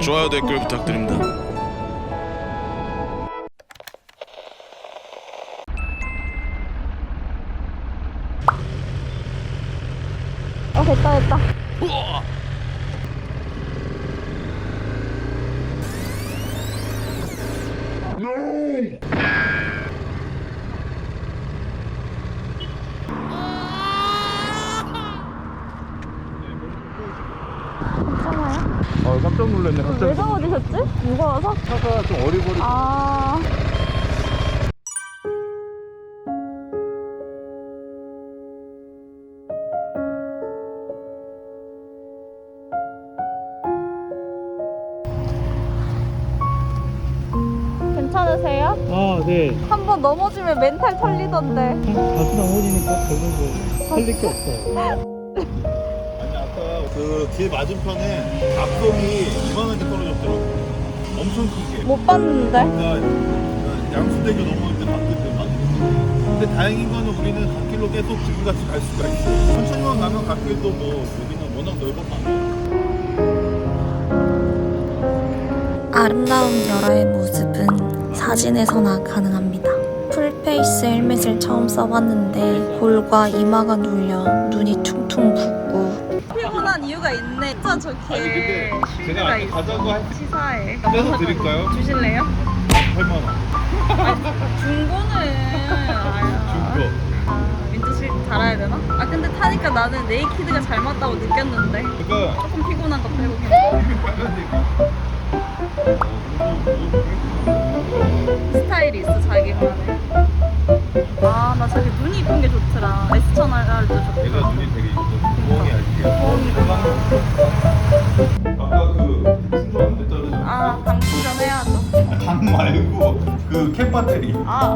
좋아요 댓글 부탁드립니다. 어 됐다 됐다 괜찮아요? 어 깜짝 놀랐네 왜 갑자기 넘어지셨지? 무거워서? 차가 좀 어리버리 아 괜찮으세요? 아네 한 번 넘어지면 멘탈 털리던데 자주 넘어지니까 별로 살릴 게 없어요 그 길 맞은편에 앞송이 이만하게 떨어졌더라고. 엄청 크게. 못 봤는데 그러니까 양수대교 넘어올 때 봤거든. 근데 다행인 거는 우리는 갓길로 계속 지금같이 갈 수가 있어. 천천히만 가면 갓길도 뭐 여기는 워낙 넓어서 아름다운 열화의 모습은 사진에서나 가능합니다. 풀페이스 헬멧을 처음 써봤는데 볼과 이마가 눌려 눈이 퉁퉁 붓고 이유가 있네 진짜 제가 아까 가자고 한 시사에 빼서 드릴까요? 주실래요? 8만 원. 중고는 중고. 아, 민트 씨 달아야 되나? 아 근데 타니까 나는 네이키드가 잘 맞다고 느꼈는데 그러니까 조금 피곤한 것 빼고 빨간색이. 스타일이 있어 말고 그캡 배터리. 아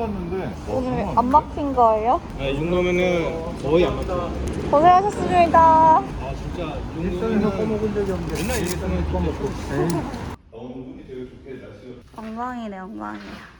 봤는데 오늘 안 막힌 거예요? 이 정도면은 거의 안 맞죠 고생하셨습니다. 아 진짜 이 정도면 꺼먹은 적이 없는데. 맨날 일상을 꺼먹고. 어, 눈이 되게 좋게 날씨가 엉망이네 엉망이야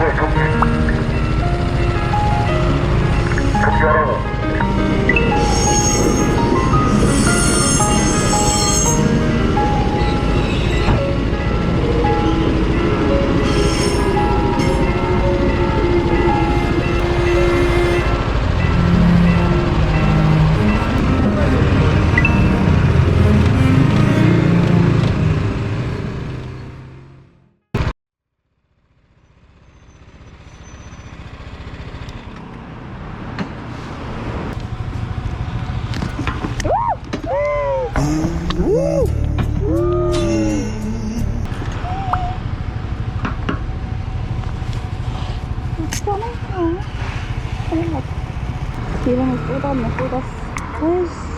기름을 쏟았네,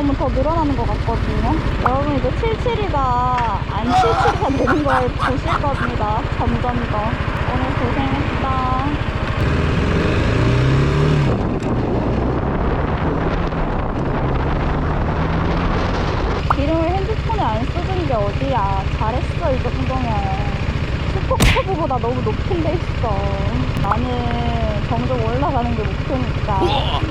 보면 더 늘어나는 것 같거든요. 여러분 이제 77이가 안 77이가 되는 걸 보실 겁니다. 점점 더. 오늘 고생했다. 기름을 핸드폰에 안 쏟은 게 어디야. 잘했어, 이 정도면. 슈퍼커브보다 너무 높은 데 있어. 나는 점점 올라가는 게 목표니까.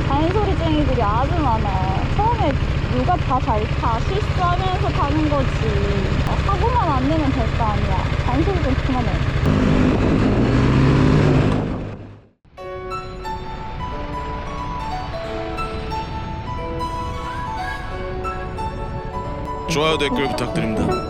잔소리쟁이들이 아주 많아. 처음에 누가 다잘 타. 실수하면서 타는 거지. 어, 사고만 안 내면 될 거 아니야. 잔소리 좀 그만해. 좋아요 댓글 부탁드립니다.